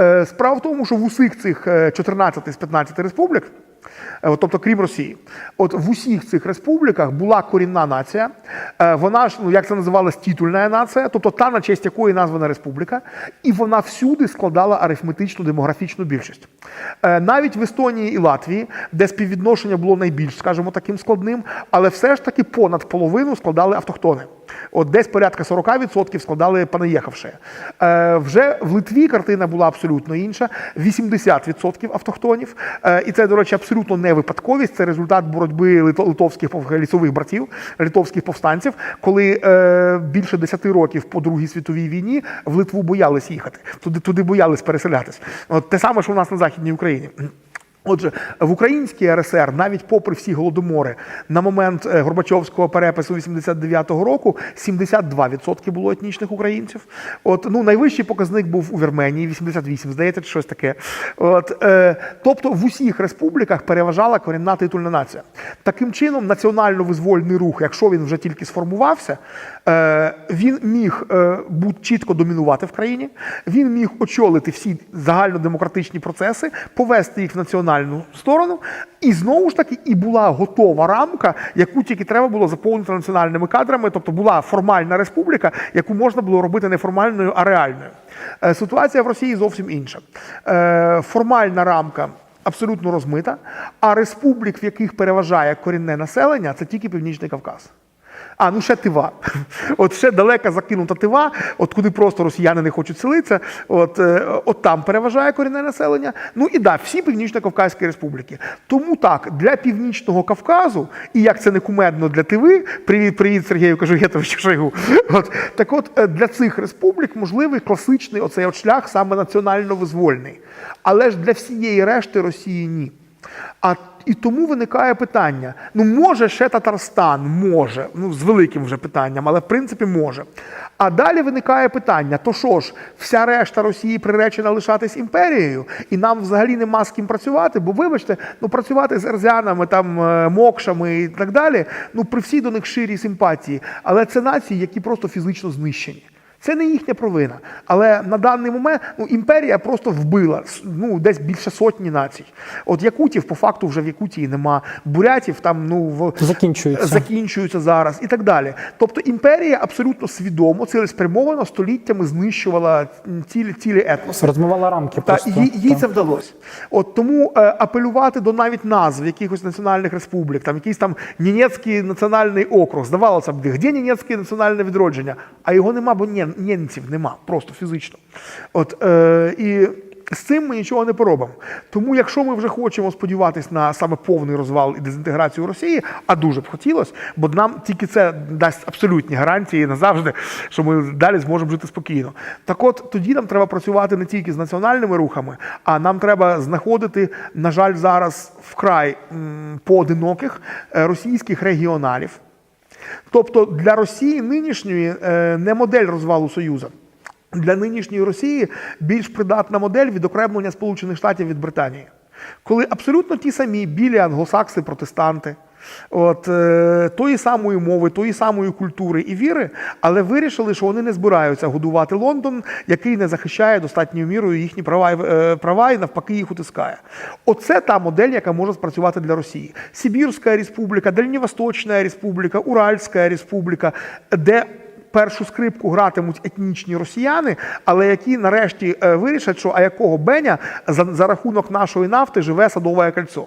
Е, Справа в тому, що в усіх цих е, 14 з 15 республік, е, тобто крім Росії, от в усіх цих республіках була корінна нація. Е, Вона ж, ну як це називалось, титульна нація, тобто та, на честь якої названа республіка, і вона всюди складала арифметичну демографічну більшість. Е, Навіть в Естонії і Латвії, де співвідношення було найбільш, скажімо, таким складним, але все ж таки понад половину складали автохтони. От десь порядка 40% складали панаєхавши. Е, вже в Литві картина була абсолютно інша: 80% автохтонів. Е, і це, до речі, абсолютно не випадковість. Це результат боротьби лито- литовських лісових братів, литовських повстанців, коли е, більше 10 років по Другій світовій війні в Литву боялись їхати. Туди, туди боялись переселятись. От те саме, що у нас на Західній Україні. Отже, в українській РСР, навіть попри всі голодомори, на момент е, Горбачовського перепису 89-го року 72% було етнічних українців. От ну найвищий показник був у Вірменії, 88, здається, щось таке. От е, тобто в усіх республіках переважала корінна титульна нація. Таким чином, національно-визвольний рух, якщо він вже тільки сформувався, е, він міг е, бути чітко домінувати в країні, він міг очолити всі загальнодемократичні процеси, повести їх в національну сторону, і знову ж таки і була готова рамка, яку тільки треба було заповнити національними кадрами, тобто була формальна республіка, яку можна було робити не формальною, а реальною. Е, Ситуація в Росії зовсім інша. Е, Формальна рамка. Абсолютно розмита, а республік, в яких переважає корінне населення, це тільки Північний Кавказ. А, ну ще Тива. От ще далека закинута Тива, от куди просто росіяни не хочуть селитися, от, е, от там переважає корінне населення. Ну і да, всі північно-кавказькі республіки. Тому так, для Північного Кавказу, і як це не кумедно для Тиви, привіт, привіт Сергію Кажугетовичу Шойгу. От, так от е, для цих республік можливий класичний оцей от шлях саме національно-визвольний. Але ж для всієї решти Росії ні. А і тому виникає питання: ну може ще Татарстан, може, ну з великим вже питанням, але в принципі може. А далі виникає питання: то що ж, вся решта Росії приречена лишатись імперією, і нам взагалі нема з ким працювати, бо вибачте, ну працювати з ерзянами, там е, мокшами і так далі, ну при всій до них ширій симпатії, але це нації, які просто фізично знищені. Це не їхня провина. Але на даний момент ну, імперія просто вбила ну, десь більше сотні націй. От Якутів, по факту, вже в Якутії нема. Бурятів там ну, в... Закінчується. закінчуються зараз і так далі. Тобто імперія абсолютно свідомо, цілеспрямовано століттями знищувала цілі, цілі етноси. Розмивала рамки Та, просто. їй, їй це вдалося. От тому е, апелювати до навіть назв якихось національних республік, там якийсь там Нінецький національний округ. Здавалося б, де Нінецьке національне відродження? А його нема, бо ні, німців нема, просто фізично. От, е, і з цим ми нічого не поробимо. Тому, якщо ми вже хочемо сподіватися на саме повний розвал і дезінтеграцію Росії, а дуже б хотілося, бо нам тільки це дасть абсолютні гарантії назавжди, що ми далі зможемо жити спокійно. Так от тоді нам треба працювати не тільки з національними рухами, а нам треба знаходити, на жаль, зараз вкрай поодиноких е, російських регіоналів. Тобто для Росії нинішньої е, не модель розвалу Союзу. Для нинішньої Росії більш придатна модель відокремлення Сполучених Штатів від Британії, коли абсолютно ті самі білі англосакси, протестанти, от, е, тої самої мови, тої самої культури і віри, але вирішили, що вони не збираються годувати Лондон, який не захищає достатньою мірою їхні права, е, права і навпаки їх утискає. Оце та модель, яка може спрацювати для Росії. Сибірська республіка, Дальньовосточна республіка, Уральська республіка, де першу скрипку гратимуть етнічні росіяни, але які нарешті е, вирішать, що а якого Беня за, за рахунок нашої нафти живе садове кольцо.